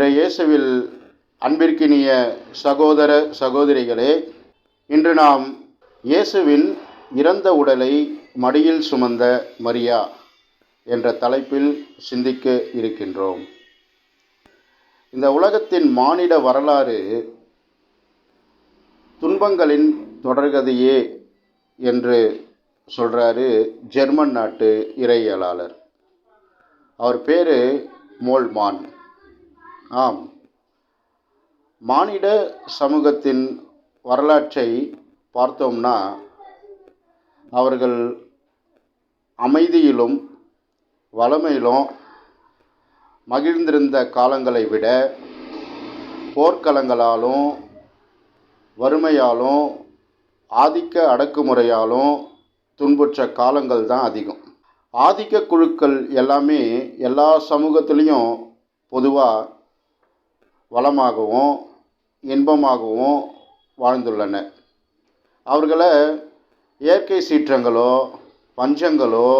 இயேசுவில் அன்பிற்கினிய சகோதர சகோதரிகளே இன்று நாம் இயேசுவின் இறந்த உடலை மடியில் சுமந்த மரியா என்ற தலைப்பில் சிந்திக்க இருக்கின்றோம். இந்த உலகத்தின் மானிட வரலாறு துன்பங்களின் தொடர்கதையே என்று சொல்கிறாரு ஜெர்மன் நாட்டு இறையியலாளர். அவர் பேர் மோல்மான். ஆம். மானிட சமூகத்தின் வரலாற்றை பார்த்தோம்னா அவர்கள் அமைதியிலும் வளமையிலும் மகிழ்ந்திருந்த காலங்களை விட போர்க்களங்களாலும் வறுமையாலும் ஆதிக்க அடக்குமுறையாலும் துன்புற்ற காலங்கள் தான் அதிகம். ஆதிக்க குழுக்கள் எல்லாமே எல்லா சமூகத்துலேயும் பொதுவாக வளமாகவும் இன்பமாகவும் வாழ்ந்துள்ளன. அவர்களை இயற்கை சீற்றங்களோ பஞ்சங்களோ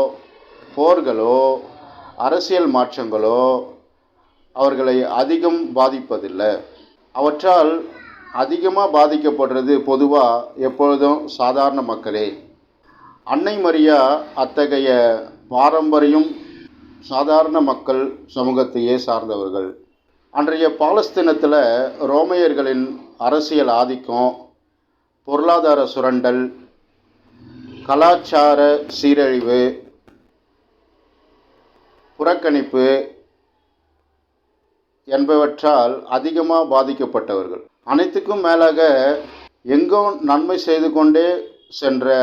போர்களோ அரசியல் மாற்றங்களோ அவர்களை அதிகம் பாதிப்பதில்லை. அவற்றால் அதிகமாக பாதிக்கப்படுறது பொதுவாக எப்பொழுதும் சாதாரண மக்களே. அன்னை மரியா அத்தகைய பாரம்பரியம் சாதாரண மக்கள் சமூகத்தையே சார்ந்தவர்கள். அன்றைய பாலஸ்தீனத்தில் ரோமையர்களின் அரசியல் ஆதிக்கம் பொருளாதார சுரண்டல் கலாச்சார சீரழிவு புறக்கணிப்பு என்பவற்றால் அதிகமாக பாதிக்கப்பட்டவர்கள். அனைத்துக்கும் மேலாக எங்கோ நன்மை செய்து கொண்டே சென்ற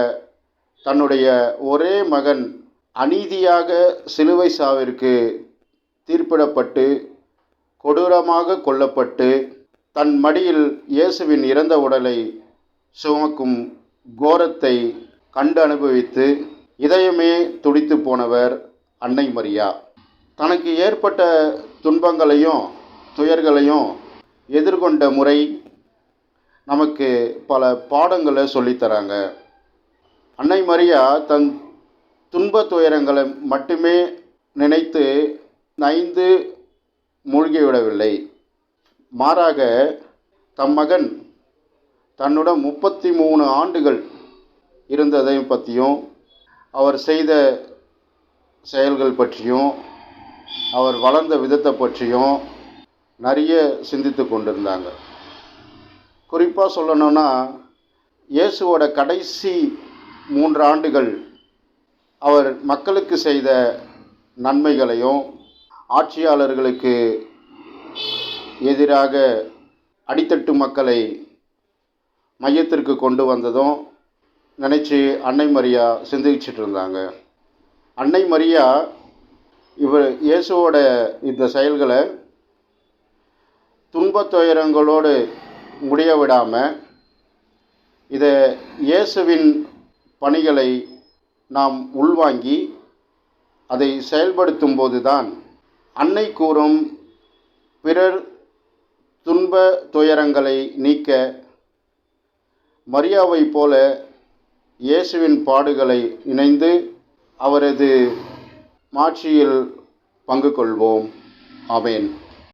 தன்னுடைய ஒரே மகன் அநீதியாக சிலுவை சாவிற்கு தீர்ப்பிடப்பட்டு கொடூரமாக கொல்லப்பட்டு தன் மடியில் இயேசுவின் இறந்த உடலை சுமக்கும் கோரத்தை கண்டு அனுபவித்து இதயமே துடித்து போனவர் அன்னை மரியா. தனக்கு ஏற்பட்ட துன்பங்களையும் துயர்களையும் எதிர்கொண்ட முறை நமக்கு பல பாடங்களை சொல்லித்தராங்க. அன்னை மரியா தன் துன்ப துயரங்களை மட்டுமே நினைத்து நைந்து மூழ்கிவிடவில்லை. மாறாக தம் மகன் தன்னுடன் முப்பத்தி மூணு ஆண்டுகள் இருந்ததையும் பற்றியும் அவர் செய்த செயல்கள் பற்றியும் அவர் வளர்ந்த விதத்தை பற்றியும் நிறைய சிந்தித்து கொண்டிருந்தாங்க குறிப்பாக சொல்லணும்னா இயேசுவோட கடைசி மூன்று ஆண்டுகள் அவர் மக்களுக்கு செய்த நன்மைகளையும் ஆட்சியாளர்களுக்கு எதிராக அடித்தட்டு மக்களை மையத்திற்கு கொண்டு வந்ததும் நினச்சி அன்னை மரியா சிந்திச்சிட்டு இருந்தாங்க. அன்னை மரியா இவர் இயேசுவோட இந்த செயல்களை துன்பத் துயரங்களோடு முடிய விடாமல் இதை இயேசுவின் பணிகளை நாம் உள்வாங்கி அதை செயல்படுத்தும் போது தான் அன்னை கூறும் பிறர் துன்ப துயரங்களை நீக்க மரியாவைப் போல இயேசுவின் பாடுகளை இணைந்து அவரது மாட்சியில் பங்கு கொள்வோம். ஆமேன்.